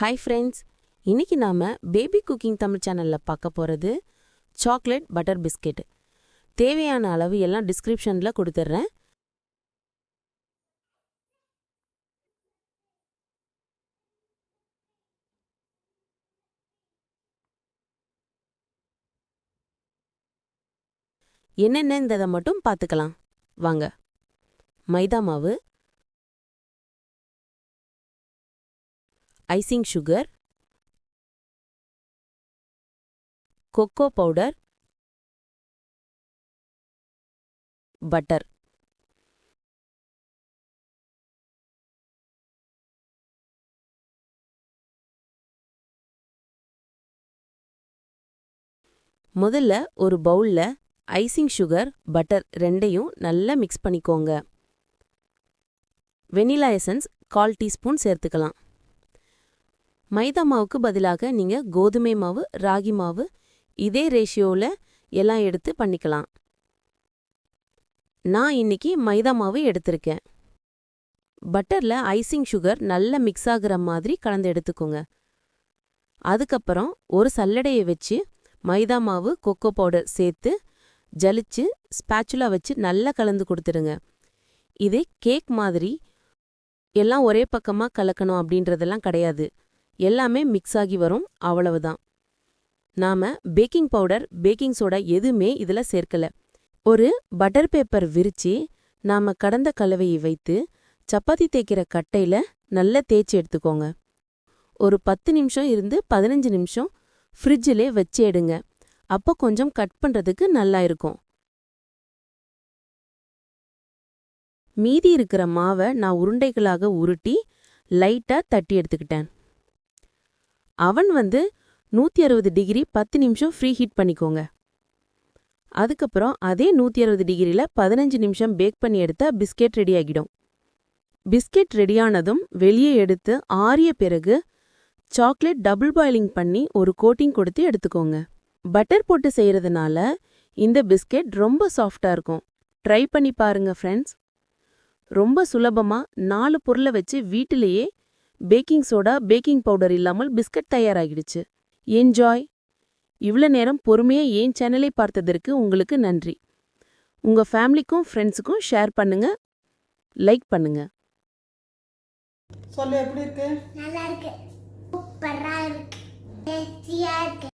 Hi friends இன்னைக்கு நாம் baby cooking Tamil சேனலில் பார்க்க போகிறது சாக்லேட் பட்டர் பிஸ்கெட் தேவையான அளவு எல்லாம் டிஸ்கிரிப்ஷனில் கொடுத்துட்றேன். என்னென்னதை மட்டும் பார்த்துக்கலாம். வாங்க. மைதா மாவு icing sugar cocoa powder butter முதல்ல ஒரு பவுல்ல ஐசிங் சுகர் பட்டர் ரெண்டையும் நல்லா மிக்ஸ் பண்ணிக்கோங்க. வெனிலா எசன்ஸ் கால் டீஸ்பூன் சேர்த்துக்கலாம். மைதா மாவுக்கு பதிலாக நீங்கள் கோதுமை மாவு ராகி மாவு இதே ரேஷியோவில் எல்லாம் எடுத்து பண்ணிக்கலாம். நான் இன்னைக்கு மைதா மாவு எடுத்திருக்கேன். பட்டரில் ஐசிங் சுகர் நல்லா மிக்ஸ் ஆகுற மாதிரி கலந்து எடுத்துக்கோங்க. அதுக்கப்புறம் ஒரு சல்லடையை வச்சு மைதா மாவு கொக்கோ பவுடர் சேர்த்து ஜலிச்சு ஸ்பேச்சுலா வச்சு நல்லா கலந்து கொடுத்துருங்க இது கேக் மாதிரி எல்லாம் ஒரே பக்கமாக கலக்கணும் அப்படின்றதெல்லாம் கிடையாது. எல்லாமே மிக்ஸ் ஆகி வரும். அவ்வளவுதான். நாம பேக்கிங் பவுடர் பேக்கிங் சோடா எதுவுமே இதுல சேர்க்கல. ஒரு பட்டர் பேப்பர் விரிச்சு நாம கடந்த கலவையை வைத்து சப்பாத்தி தேய்க்கிற கட்டையில நல்லா தேய்ச்சி எடுத்துக்கோங்க. ஒரு பத்து நிமிஷம் இருந்து பதினஞ்சு நிமிஷம் ஃப்ரிட்ஜிலே வச்சு எடுங்க. அப்போ கொஞ்சம் கட் பண்றதுக்கு நல்லா இருக்கும். மீதி இருக்கிற மாவை நான் உருண்டைகளாக உருட்டி லைட்டா தட்டி எடுத்துக்கிட்டேன். அவன் வந்து நூத்தி அறுபது டிகிரி பத்து நிமிஷம் ஃப்ரீ ஹீட் பண்ணிக்கோங்க. அதுக்கப்புறம் அதே நூத்தி அறுபது டிகிரில பதினஞ்சு நிமிஷம் பேக் பண்ணி எடுத்தா பிஸ்கெட் ரெடி ஆகிடும். பிஸ்கெட் ரெடியானதும் வெளியே எடுத்து ஆறிய பிறகு சாக்லேட் டபுள் பாயிலிங் பண்ணி ஒரு கோட்டிங் கொடுத்து எடுத்துக்கோங்க. பட்டர் போட்டு செய்யறதுனால இந்த பிஸ்கெட் ரொம்ப சாஃப்டாக இருக்கும். ட்ரை பண்ணி பாருங்க ஃப்ரெண்ட்ஸ் ரொம்ப சுலபமா நாலு பொருளை வச்சு வீட்டிலேயே பேக்கிங் சோடா பேக்கிங் பவுடர் இல்லாமல் பிஸ்கட் தயாராகிடுச்சு. என்ஜாய்! இவ்வளோ நேரம் பொறுமையா ஏன் சேனலை பார்த்ததற்கு உங்களுக்கு நன்றி. உங்க ஃபேமிலிக்கும் ஃப்ரெண்ட்ஸுக்கும் ஷேர் பண்ணுங்க லைக் பண்ணுங்க. சொல்லு எப்படி இருக்கு? நல்லா இருக்கு. சூப்பரா இருக்கு. டேஸ்டியா இருக்கு.